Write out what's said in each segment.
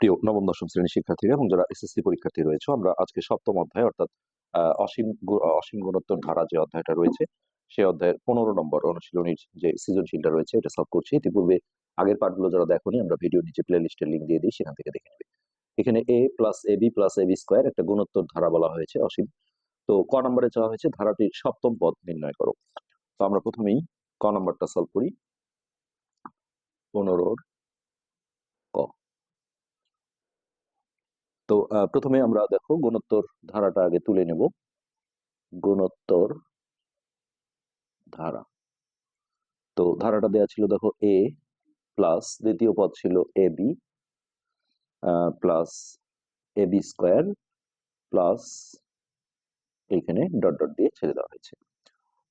প্রিয় নবম, দশম শ্রেণির শিক্ষার্থীরা এবং যারা এসএসসি পরীক্ষার্থী রয়েছে, আমরা আজকে সপ্তম অধ্যায় অর্থাৎ অসীম অসীম গুণোত্তর ধারা যে অধ্যায়টা রয়েছে সেই অধ্যায়ের পনেরো নম্বর অনুশীলনীর যে সৃজনশীলটা রয়েছে, এটা সলভ করছি। ইতিপূর্বে আগের পার্টগুলো যারা দেখোনি, আমরা ভিডিও নিচে প্লে লিস্টের লিঙ্ক দিয়ে দিই, সেখান থেকে দেখে নেবে। এখানে A plus A B plus A B square একটা গুণোত্তর ধারা বলা হয়েছে, অসীম। তো ক নম্বরে চাওয়া হয়েছে? ধারাটির সপ্তম পদ নির্ণয় করো। তো আমরা প্রথমেই ক নম্বরটা সলভ করি। পনেরোর ক তো প্রথমে আমরা দেখো গুণোত্তর ধারাটা আগে তুলে নেব। গুণোত্তর ধারা। তো, ধারাটা দেওয়া ছিল দেখো এ প্লাস দ্বিতীয় পদ ছিল A B plus A B square plus এইখানে ডট ডট দিয়ে ছেড়ে দেওয়া হয়েছে।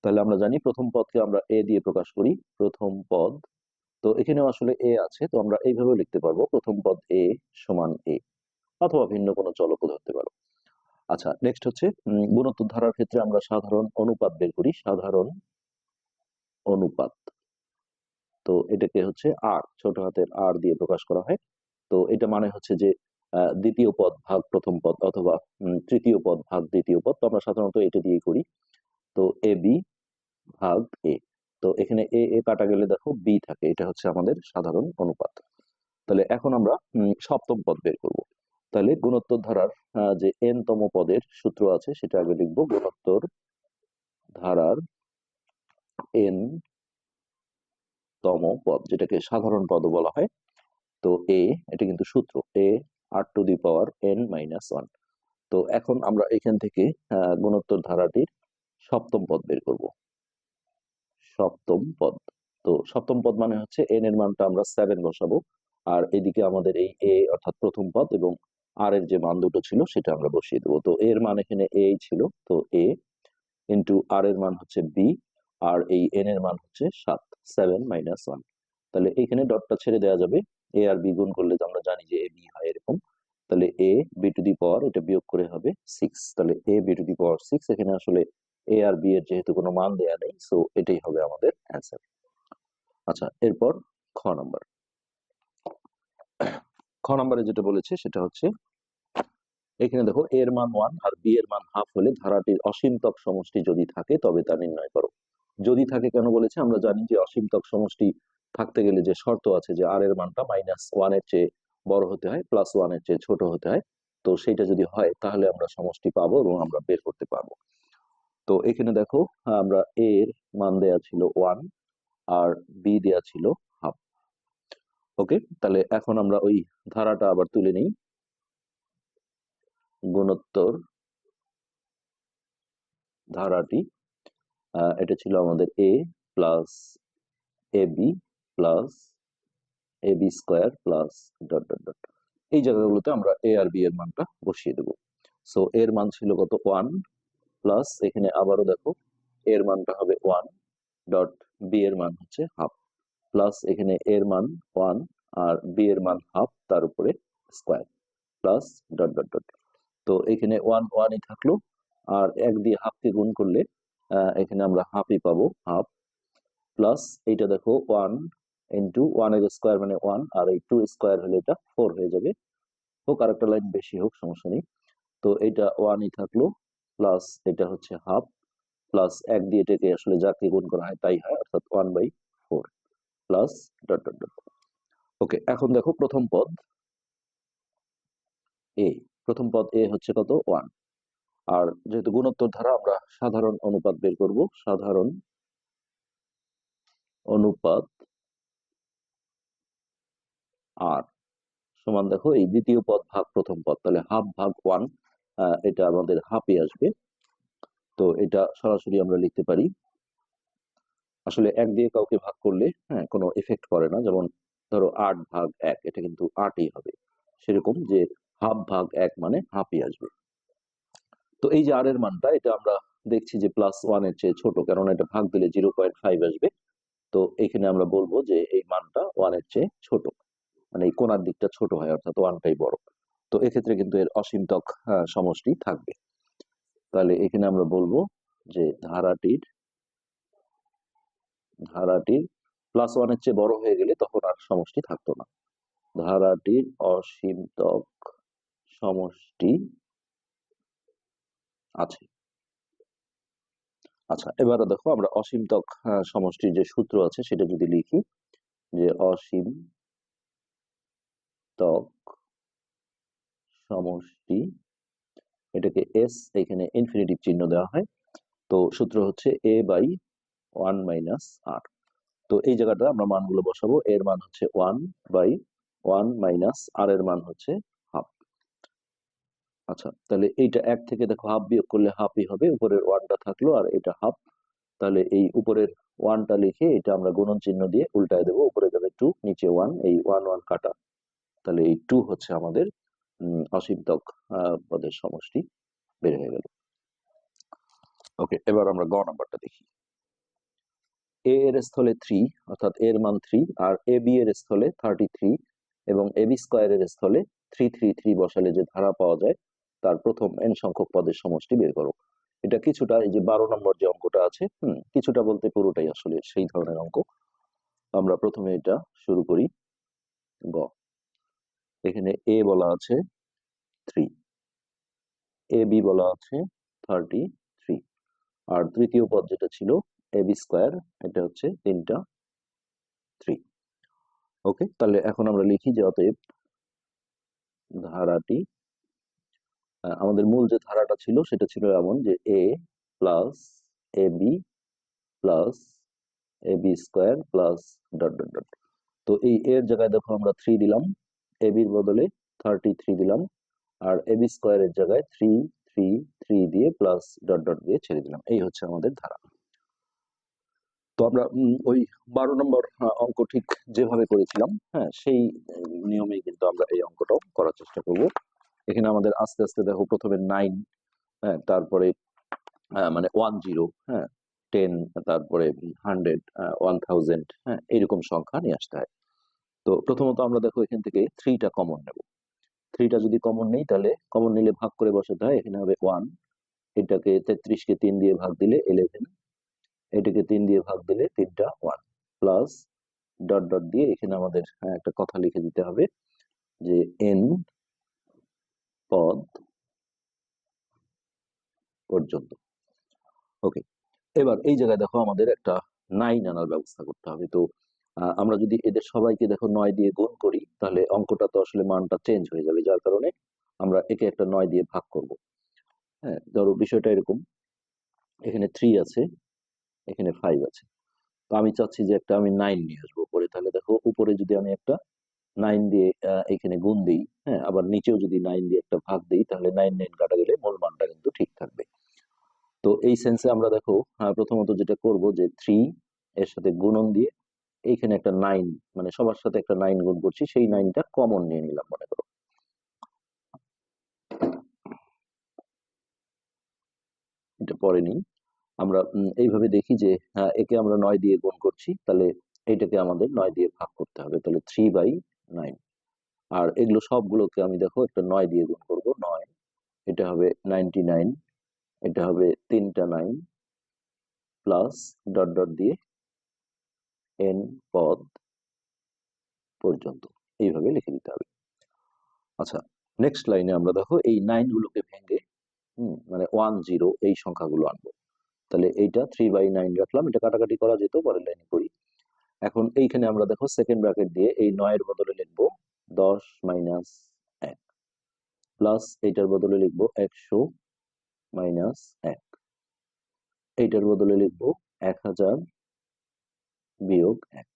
তাহলে আমরা জানি প্রথম পদকে আমরা এ দিয়ে প্রকাশ করি, প্রথম পদ। তো, এখানেও আসলে এ আছে, তো আমরা এইভাবে লিখতে পারব, প্রথম পদ এ সমান এ অথবা ভিন্ন কোনো চলকও ধরতে পারো। আচ্ছা নেক্সট হচ্ছে গুণোত্তর ধারার ক্ষেত্রে আমরা সাধারণ অনুপাত বের করি, সাধারণ অনুপাত। তো এটাকে হচ্ছে আর ছোট হাতের আর দিয়ে প্রকাশ করা হয়। তো এটা মানে হচ্ছে যে দ্বিতীয় পদ ভাগ প্রথম পদ অথবা তৃতীয় পদ ভাগ দ্বিতীয় পদ। তো আমরা সাধারণত এটা দিয়ে করি। তো এ বি ভাগ এ তো এখানে এ এ কাটা গেলে দেখো বি থাকে। এটা হচ্ছে আমাদের সাধারণ অনুপাত। তাহলে এখন আমরা সপ্তম পদ বের করব। তাহলে গুণোত্তর ধারার যে এন তম পদের সূত্র আছে, সেটা আগে লিখব। গুণোত্তর ধারার এন তম পদ, যেটাকে সাধারণ পদও বলা হয়। তো এ এটা কিন্তু সূত্র। A R to the power N minus one তো এখন আমরা এখান থেকে গুণোত্তর ধারাটির সপ্তম পদ বের করব। সপ্তম পদ। তো সপ্তম পদ মানে হচ্ছে এন এর মানটা আমরা সেভেন বসাবো। আর এদিকে আমাদের এই এ অর্থাৎ প্রথম পদ এবং আর এর যে মান দুটো ছিল, সেটা আমরা বসিয়ে দেবো। তো এর মান এখানে এ ছিল, তো এ ইন্টু আর এর মান হচ্ছে বি আর এই এন এর মান হচ্ছে সাত সেভেন মাইনাস ওয়ান তাহলে এখানে ডটটা ছেড়ে দেওয়া যাবে। এ আর বি গুণ করলে আমরা জানি যে এ বি হয় এরকম। তাহলে এ বি টু দি পাওয়ার এটা বিয়োগ করে হবে সিক্স তাহলে A B to the power six এখানে আসলে এ আর বি এর যেহেতু কোনো মান দেয়া নেই সো এটাই হবে আমাদের অ্যান্সার আচ্ছা এরপর খ নাম্বার খ নাম্বারে যেটা বলেছে সেটা হচ্ছে, এখানে দেখো এর মান ওয়ান আর বি এর মান হাফ হলে ধারাটির অসীমতক সমষ্টি যদি থাকে তবে তা নির্ণয় করো। যদি থাকে কেন বলেছে? আমরা জানি যে অসীমতক সমষ্টি থাকতে গেলে যে শর্ত আছে যে আর এর মানটা মাইনাস ওয়ানের চেয়ে বড় হতে হয় প্লাস ওয়ানের চেয়ে ছোট হতে হয়, তো সেইটা যদি হয় তাহলে আমরা সমষ্টি পাবো এবং আমরা বের করতে পারব। তো এখানে দেখো, আমরা এর মান দেয়া ছিল ওয়ান আর বি দেয়া ছিল ওকে তাহলে এখন আমরা ওই ধারাটা আবার তুলে নিই। গুণোত্তর ধারাটি এটা ছিল আমাদের A plus A B plus A B square plus dot dot dot এই জায়গাগুলোতে আমরা এ আর বি এর মানটা বসিয়ে দেবো। সো এর মান ছিল কত? ওয়ান প্লাস এখানে আবারও দেখো এর মানটা হবে ওয়ান ডট বি এর মান হচ্ছে হাফ প্লাস এখানে এর মান ওয়ান আর বি এর মান হাফ তার উপরে square plus dot dot dot তো এখানে ওয়ান ওয়ানই থাকল আর এক দিয়ে হাফকে গুণ করলে এখানে আমরা হাফই পাবো হাফ প্লাস এইটা দেখো ওয়ান ইন্টু ওয়ানের স্কোয়ার মানে ওয়ান আর এই টু স্কোয়ার হলে এটা ফোর হয়ে যাবে। হোক আর একটা লাইন বেশি হোক, সমস্যা নেই। তো এটা ওয়ানই থাকল প্লাস এটা হচ্ছে হাফ প্লাস এক দিয়ে এটাকে আসলে যাকে গুণ করা হয় তাই হয়, অর্থাৎ one by plus dot dot dot okay এখন দেখো প্রথম পদ এ প্রথম পদ এ হচ্ছে কত? ওয়ান আর যেহেতু গুণোত্তর ধারা, আমরা সাধারণ অনুপাত বের করব। সাধারণ অনুপাত আর সমান দেখো এই দ্বিতীয় পদ ভাগ প্রথম পদ, তাহলে হাফ ভাগ ওয়ান এটা আমাদের হাফে আসবে। তো এটা সরাসরি আমরা লিখতে পারি। আসলে এক দিয়ে কাউকে ভাগ করলে হ্যাঁ কোনো এফেক্ট করে না। যেমন ধরো আট ভাগ এক এটা কিন্তু আটই হবে। সেরকম যে হাফ ভাগ এক মানে হাফই আসবে। তো এই যে আর এর মানটা এটা আমরা দেখছি যে প্লাস ওয়ানের চেয়ে ছোট কারণ এটা ভাগ দিলে জিরো পয়েন্ট ফাইভ আসবে। তো এখানে আমরা বলব যে এই মানটা ওয়ানের চেয়ে ছোট। মানে এই কোনার দিকটা ছোট হয় অর্থাৎ ওয়ানটাই বড়। তো এক্ষেত্রে কিন্তু এর অসীমতক আহ, সমষ্টি থাকবে। তাহলে এখানে আমরা বলব যে ধারাটির ধারাটির প্লাস ওয়ানের চেয়ে বড় হয়ে গেলে তখন আর সমষ্টি থাকতো না। ধারাটির অসীমতক সমষ্টি আছে। আচ্ছা এবারে দেখো আমরা অসীমতক সমষ্টির যে সূত্র আছে সেটা যদি লিখি যে অসীম তক সমষ্টি, এটাকে এস এখানে ইনফিনিটিভ চিহ্ন দেওয়া হয়। তো সূত্র হচ্ছে A by one minus R. তো এই জায়গাটা আমরা মানগুলো বসাবো। এর মান হচ্ছে one by one minus R এর মান হচ্ছে হাফ। আচ্ছা তাহলে এইটা এক থেকে দেখো হাফ বিয়োগ করলে হাফই হবে উপরের ওয়ানটা থাকল আর এটা হাফ। তাহলে এই উপরের ওয়ানটা লিখে এটা আমরা গুণন চিহ্ন দিয়ে উল্টায় দেবো উপরে যাবে টু নিচে ওয়ান এই ওয়ান ওয়ান কাটা। তাহলে এই টু হচ্ছে আমাদের আহ, পদের সমষ্টি বের হয়ে গেল। ওকে এবার আমরা গ নাম্বারটা দেখি। এ এর স্থলে থ্রি অর্থাৎ এর মান থ্রি আর এ বি এর স্থলে থার্টি থ্রি এবং এ বি স্কোয়ারের স্থলে থ্রি থ্রি থ্রি বসালে যে ধারা পাওয়া যায়, তার প্রথম এন সংখ্যক পদের সমষ্টি বের করো। এটা কিছুটা, এই যে বারো নম্বর যে অঙ্কটা আছে, হুম, কিছুটা বলতে পুরোটাই আসলে সেই ধরনের অঙ্ক। আমরা প্রথমে এটা শুরু করি। গ, এখানে এ বলা আছে থ্রি এ বি বলা আছে থার্টি থ্রি আর তৃতীয় পদ যেটা ছিল এ বি স্কোয়ার এটা হচ্ছে তিনটা থ্রি ওকে তাহলে এখন আমরা লিখি যে অতএব ধারাটি আমাদের মূল যে ধারাটা ছিল সেটা ছিল এমন যে A plus A B plus A B square plus dot dot dot তো এই এর জায়গায় দেখো আমরা থ্রি দিলাম এ বির বদলে থার্টি থ্রি দিলাম, আর এ বি স্কোয়ারের জায়গায় থ্রি থ্রি থ্রি দিয়ে প্লাস ডট ডট দিয়ে ছেড়ে দিলাম। এই হচ্ছে আমাদের ধারা। তো আমরা ওই বারো নম্বর অঙ্ক ঠিক যেভাবে করেছিলাম হ্যাঁ সেই নিয়মেই কিন্তু আমরা এই অঙ্কটাও করার চেষ্টা করব। এখানে আমাদের আস্তে আস্তে দেখো প্রথমে নাইন হ্যাঁ তারপরে মানে ওয়ান জিরো হ্যাঁ টেন তারপরে হান্ড্রেড ওয়ান থাউজেন্ড হ্যাঁ এইরকম সংখ্যা নিয়ে আসতে হয়। তো প্রথমত আমরা দেখো এখান থেকে থ্রিটা কমন নেব। থ্রিটা যদি কমন নেই, তাহলে কমন নিলে ভাগ করে বসাতে হয়, এখানে হবে ওয়ান এটাকে তেত্রিশকে তিন দিয়ে ভাগ দিলে ইলেভেন এটাকে তিন দিয়ে ভাগ দিলে তিনটা ওয়ান প্লাস ডট ডট দিয়ে এখানে আমাদের হ্যাঁ, একটা কথা লিখে দিতে হবে যে এন পদ পর্যন্ত। ওকে এবার এই জায়গায় দেখো আমাদের একটা নাইন আনার ব্যবস্থা করতে হবে। তো আমরা যদি এদের সবাইকে দেখো নয় দিয়ে গুণ করি তাহলে অঙ্কটা তো আসলে মানটা চেঞ্জ হয়ে যাবে যার কারণে আমরা একে একটা নয় দিয়ে ভাগ করব। হ্যাঁ ধরো বিষয়টা এরকম এখানে থ্রি আছে এখানে ফাইভ আছে। তো আমি চাচ্ছি যে একটা আমি নাইন নিয়ে আসব উপরে। তাহলে দেখো, উপরে যদি আমি একটা নাইন দিয়ে এখানে গুণ দিই হ্যাঁ আবার নিচেও যদি নাইন দিয়ে একটা ভাগ দিই, তাহলে নাইন নাইন কাটা গেলে মূল মানটা কিন্তু ঠিক থাকবে। তো এই সেন্সে আমরা দেখো প্রথমত যেটা করব যে থ্রি এর সাথে গুণন দিয়ে এইখানে একটা নাইন মানে সবার সাথে একটা নাইন গুণ করছি, সেই নাইনটা কমন নিয়ে নিলাম, মনে করো। এটা পরে নিই। আমরা এইভাবে দেখি যে হ্যাঁ, একে আমরা নয় দিয়ে গুণ করছি তাহলে এইটাকে আমাদের নয় দিয়ে ভাগ করতে হবে তাহলে থ্রি বাই নাইন আর এগুলো সবগুলোকে আমি দেখো একটা নয় দিয়ে গুণ করব নয় এটা হবে নাইনটি নাইন এটা হবে তিনটা নাইন প্লাস ডট ডট দিয়ে এন পদ পর্যন্ত এইভাবে লিখে দিতে হবে। আচ্ছা নেক্সট লাইনে আমরা দেখো এই নাইন গুলোকে ভেঙে হুম, মানে ওয়ান জিরো এই সংখ্যাগুলো আনব। তাহলে এইটা থ্রি বাই নাইন রাখলাম। এটা কাটাকাটি করা যেত পরের লাইনে করি। এখন এইখানে আমরা দেখো সেকেন্ড ব্র্যাকেট দিয়ে এই নয়ের বদলে লিখব দশ মাইনাস এক। প্লাস এইটার বদলে লিখব একশো মাইনাস এক। এইটার বদলে লিখব এক হাজার বিয়োগ এক।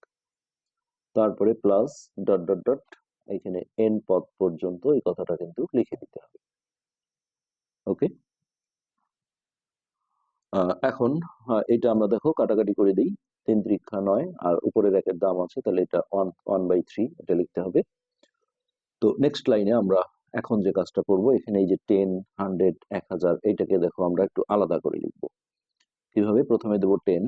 তারপরে প্লাস ডট ডট ডট এখানে এন পদ পর্যন্ত এই কথাটা কিন্তু লিখে দিতে হবে। ওকে এখন এটা আমরা দেখো কাটাকাটি করে দিই। তিন ত্রিক্ষা নয়, আর উপরের একের দাম আছে, তাহলে এটা ওয়ান ওয়ান বাই থ্রি এটা লিখতে হবে। তো নেক্সট লাইনে আমরা এখন যে কাজটা করব, এখানে এই যে টেন হান্ড্রেড এক হাজার, এইটাকে দেখো আমরা একটু আলাদা করে লিখব। কীভাবে? প্রথমে দেবো টেন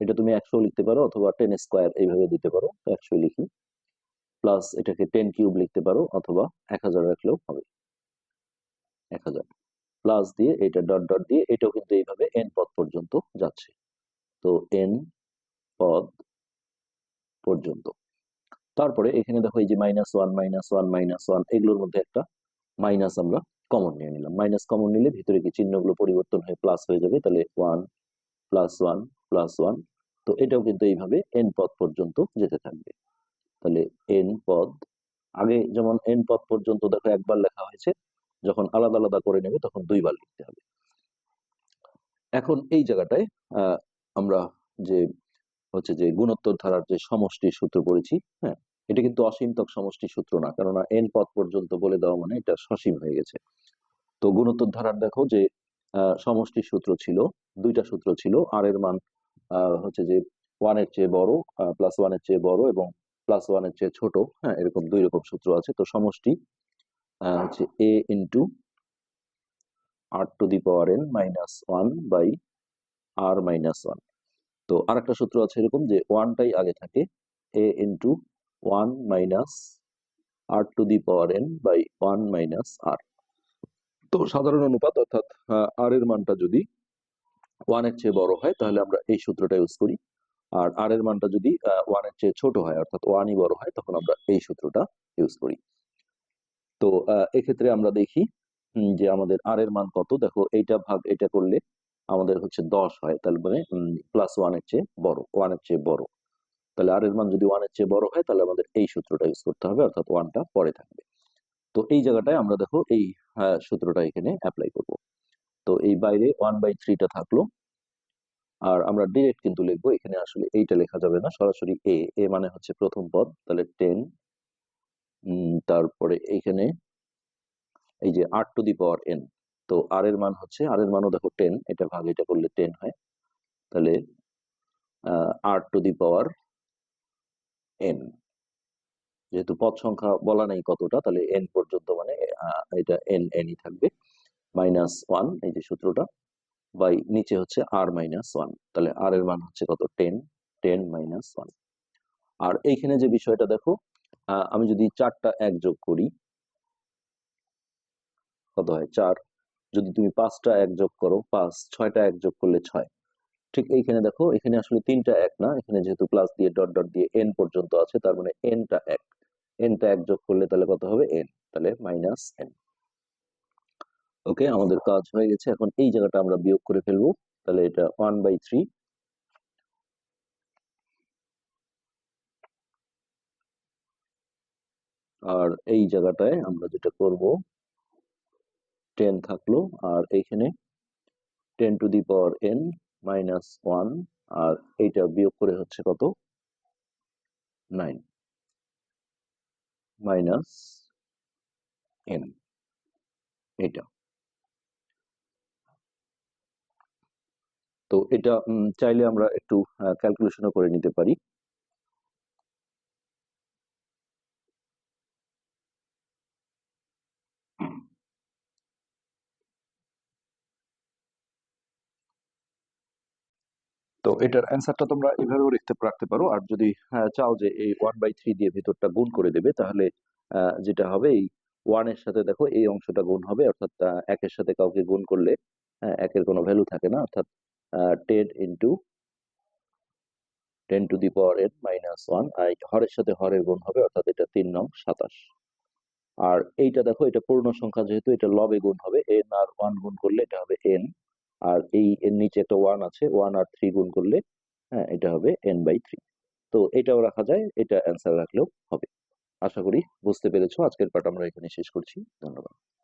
এটা তুমি একশো লিখতে পারো, অথবা টেন স্কোয়ার এইভাবে দিতে পারো একশো লিখি। প্লাস এটাকে টেন কিউব লিখতে পারো, অথবা এক হাজার রাখলেও হবে। এক হাজার। প্লাস দিয়ে এটা ডট ডট দিয়ে এটাও কিন্তু এইভাবে এন পদ পর্যন্ত যাচ্ছে। তো এন পদ পর্যন্ত। তারপরে এখানে দেখো এই যে minus one minus one minus one এগুলোর মধ্যে একটা মাইনাস আমরা কমন নিয়ে নিলাম। মাইনাস কমন নিলে ভিতরে কি চিহ্নগুলো পরিবর্তন হয়ে প্লাস হয়ে যাবে, তাহলে one plus one plus one তো এটাও কিন্তু এইভাবে এন পদ পর্যন্ত যেতে থাকবে। তাহলে এন পদ, আগে যেমন এন পদ পর্যন্ত দেখো একবার লেখা হয়েছে যখন আলাদা আলাদা করে নেবে তখন দুইবার লিখতে হবে। এখন এই জায়গাটায় আমরা যে হচ্ছে যে গুণোত্তর ধারার যে সমষ্টি সূত্র পড়েছি হ্যাঁ এটা কিন্তু অসীমতক সমষ্টি সূত্র না। কেননা এন পদ পর্যন্ত বলে দেওয়া মানে এটা সসীম হয়ে গেছে। তো গুণোত্তর ধারার দেখো যে সমষ্টি সূত্র ছিল, দুইটা সূত্র ছিল আর এর মান হচ্ছে যে ওয়ানের চেয়ে বড় প্লাস ওয়ানের চেয়ে বড় এবং প্লাস ওয়ানের চেয়ে ছোট হ্যাঁ এরকম দুই রকম সূত্র আছে। তো সমষ্টি হচ্ছে A into R to the power N minus one by R minus one তো আরেকটা সূত্র আছে এরকম যে ওয়ানটাই আগে থাকে A into one minus R to the power N by one minus R তো সাধারণ অনুপাত অর্থাৎ আর এর মানটা যদি ওয়ানের চেয়ে বড় হয়, তাহলে আমরা এই সূত্রটা ইউজ করি। আর আর এর মানটা যদি ওয়ানের চেয়ে ছোট হয়, অর্থাৎ ওয়ানই বড় হয়, তখন আমরা এই সূত্রটা ইউজ করি। তো এক্ষেত্রে আমরা দেখি যে আমাদের আর এর মান কত? দেখো, এইটা ভাগ এটা করলে আমাদের হচ্ছে দশ হয়, তাহলে মানে প্লাস ওয়ানের চেয়ে বড় ওয়ানের চেয়ে বড়। তাহলে আর এর মান যদি ওয়ানের চেয়ে বড় হয়, তাহলে আমাদের এই সূত্রটা ইউজ করতে হবে, অর্থাৎ ওয়ানটা পরে থাকবে। তো এই জায়গাটায় আমরা দেখো, এই সূত্রটা এখানে অ্যাপ্লাই করব। তো এই বাইরে ওয়ান বাই থ্রিটা থাকল, আর আমরা ডিরেক্ট কিন্তু লিখব, এখানে আসলে এইটা লেখা যাবে না, সরাসরি এ এ মানে হচ্ছে প্রথম পদ, তাহলে টেন তারপরে এইখানে এই যে আর টু দি পাওয়ার এন তো আর এর মান হচ্ছে আর এর মানও দেখো টেন এটা ভাগ, এটা করলে টেন হয়। তাহলে আর টু দি পাওয়ার এন যেহেতু পদ সংখ্যা বলা নেই কতটা, তাহলে এন পর্যন্ত মানে এটা এন এনই থাকবে। মাইনাস ওয়ান এই যে সূত্রটা বাই নিচে হচ্ছে আর মাইনাস ওয়ান তাহলে আর এর মান হচ্ছে কত? টেন টেন মাইনাস ওয়ান আর এইখানে যে বিষয়টা দেখো আমি যদি চারটা এক যোগ করি, কত হয়? চার। যদি তুমি পাঁচটা এক যোগ করো, পাঁচ, ছয়টা এক যোগ করলে ছয়। ঠিক এইখানে দেখো, এখানে আসলে তিনটা এক না, এখানে যেহেতু প্লাস দিয়ে ডট ডট দিয়ে এন পর্যন্ত আছে, তার মানে এনটা এক। এনটা এক যোগ করলে তাহলে কত হবে? এন তাহলে মাইনাস এন ওকে আমাদের কাজ হয়ে গেছে। এখন এই জায়গাটা আমরা বিয়োগ করে ফেলব। তাহলে এটা ওয়ান বাই থ্রি আর এই জায়গাটায় আমরা যেটা করব টেন থাকল, আর এইখানে ten to the power N minus one আর এইটা বিয়োগ করে হচ্ছে কত? নাইন মাইনাস এন এটা তো এটা চাইলে আমরা একটু ক্যালকুলেশনও করে নিতে পারি। এটার অ্যান্সারটা তোমরা এভাবেও লিখতে রাখতে পারো। আর যদি চাও যে এই ওয়ান বাই থ্রি দিয়ে ভিতরটা গুণ করে দেবে, তাহলে যেটা হবে, এই ওয়ানের সাথে দেখো, এই অংশটা গুণ হবে, অর্থাৎ একের সাথে কাউকে গুণ করলে একের কোনো ভ্যালু থাকে না। অর্থাৎ ten into ten to the power N minus one হরের সাথে হরের গুণ হবে, অর্থাৎ এটা তিন নং সাতাশ। আর এইটা দেখো, এটা পূর্ণ সংখ্যা যেহেতু, এটা লবে গুণ হবে এন আর ওয়ান গুণ করলে এটা হবে এন আর এই এর নিচে একটা ওয়ান আছে ওয়ান আর থ্রি গুণ করলে হ্যাঁ এটা হবে এন বাই থ্রি তো এটাও রাখা যায়, এটা অ্যান্সার রাখলেও হবে। আশা করি বুঝতে পেরেছ, আজকের পাঠ আমরা এখানে শেষ করছি। ধন্যবাদ।